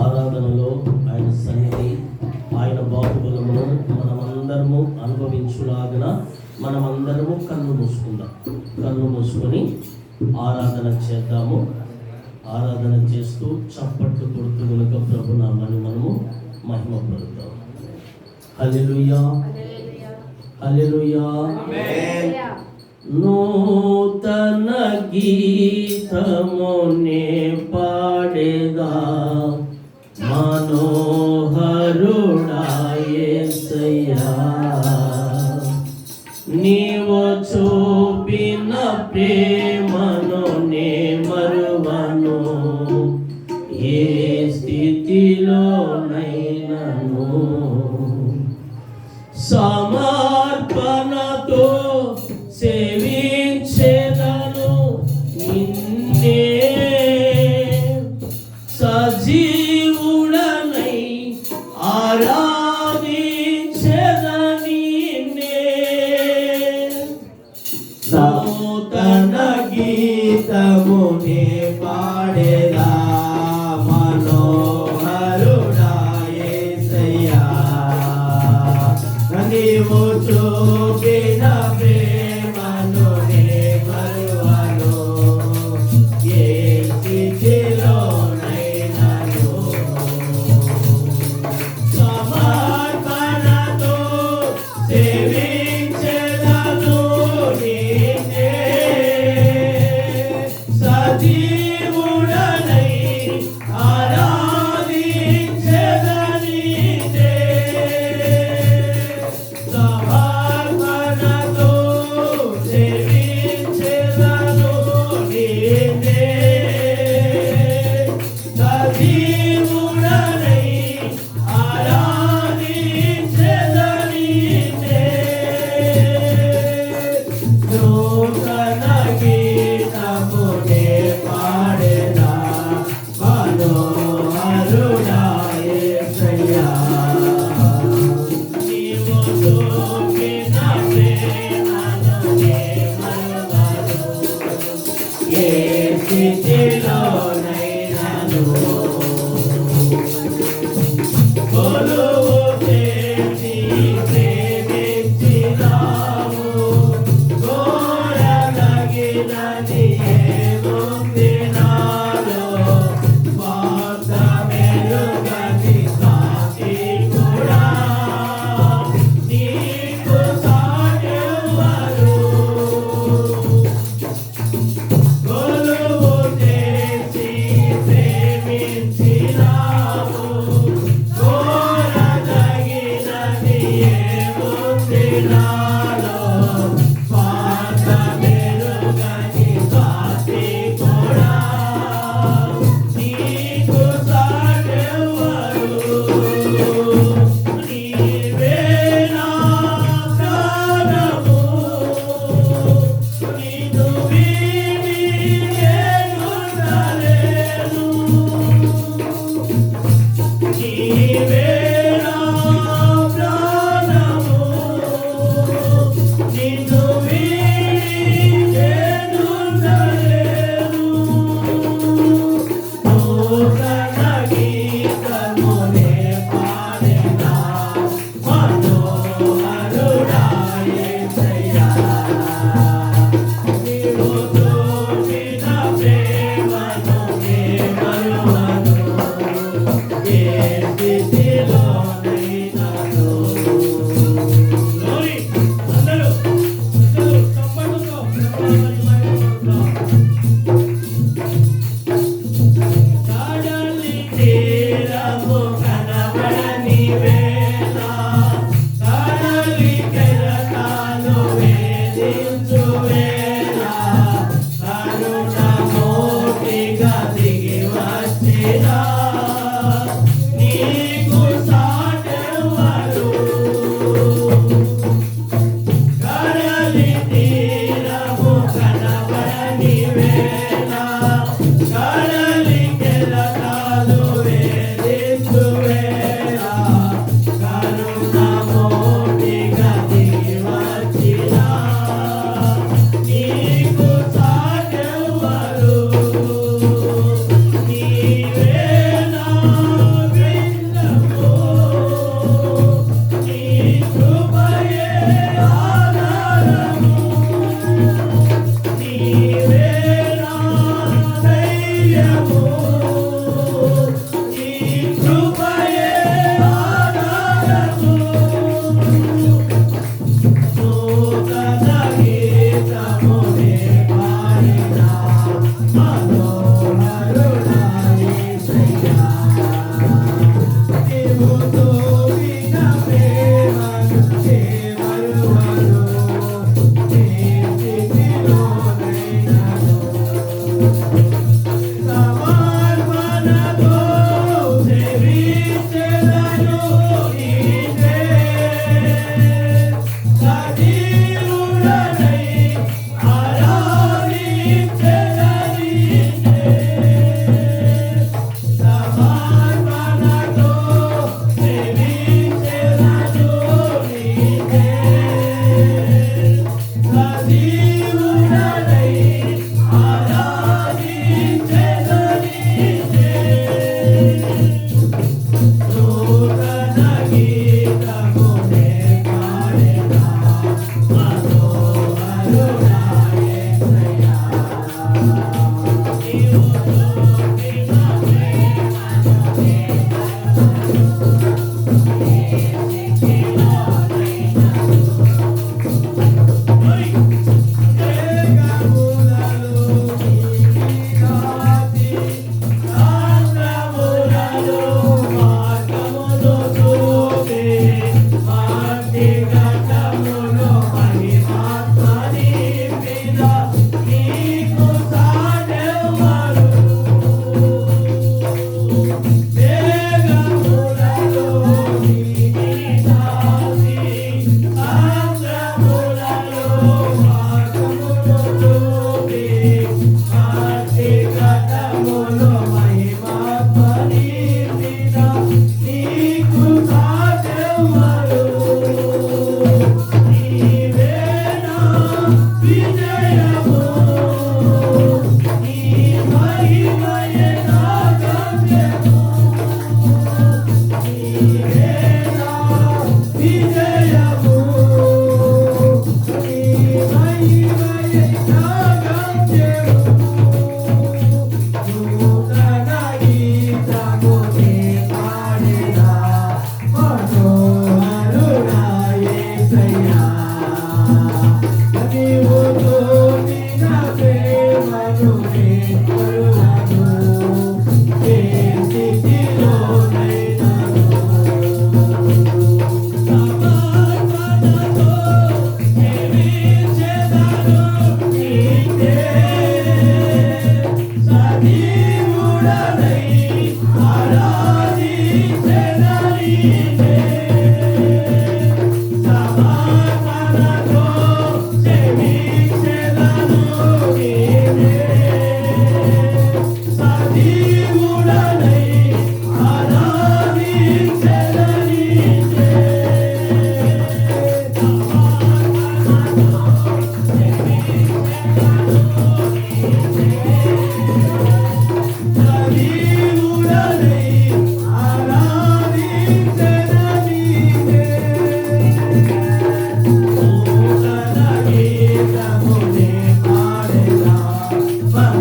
ఆరాధనలో ఆయన సన్నిధి ఆయన బాహుబలమును మనమందరము అనుభవించులాగిన మనమందరము కన్ను మూసుకుందాం. కన్ను మూసుకొని ఆరాధన చేద్దాము. ఆరాధన చేస్తూ చప్పట్లు కొడుతూ కనుక ప్రభు నామని మనము మహిమ పడుతాం హల్లెలూయా. హల్లెలూయా. నూతన గీతమునే పాడేదా. మనోహరుడాయేసయ్యా నీవు చూపిన ప్రేమను నే మరువను. ఏ స్థితిలోనైనను? సా నూతన గీతమునే పాడేదా Nani.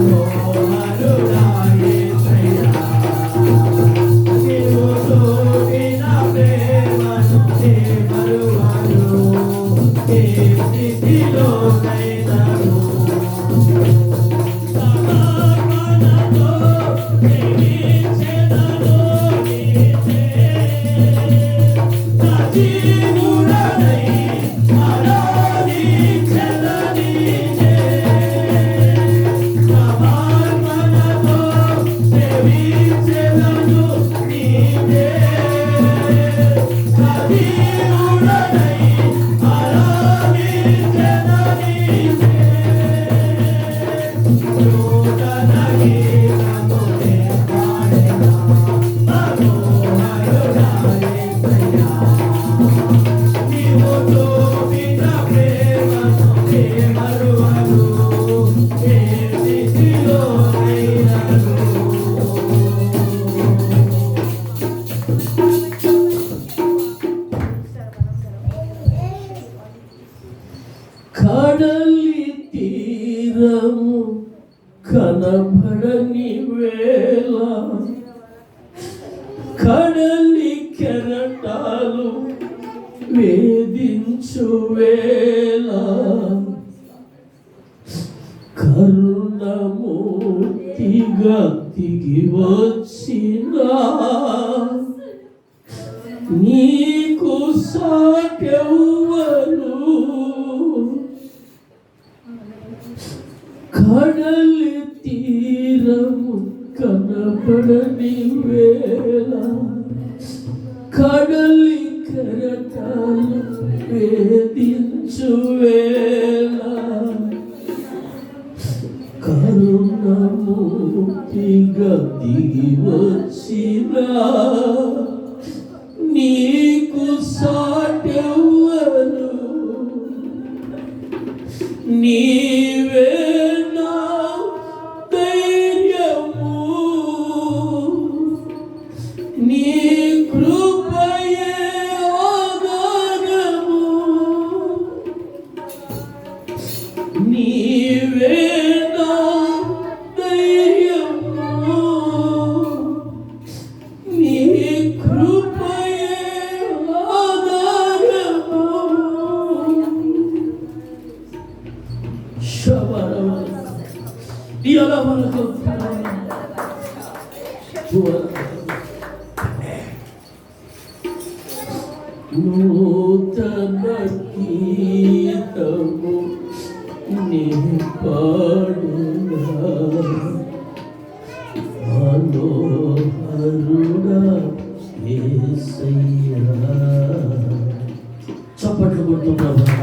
Okay. కడలి తీరము కనబడని వేళ. కడలి కెరటాలు వేధించు వేళ. కరుణమూర్తిగా తిగి వచ్చిన నీకు సాకెవ్వరు కడలి తీరము కనపడని వేళ. కడలి కరటాల వేధించు వేళ. కరుణమూర్తిగా దిగి వచ్చినా Dio lo vuole నూతనీతము నిపాడుడా చప్పట్లు కొట్టు ప్రభా.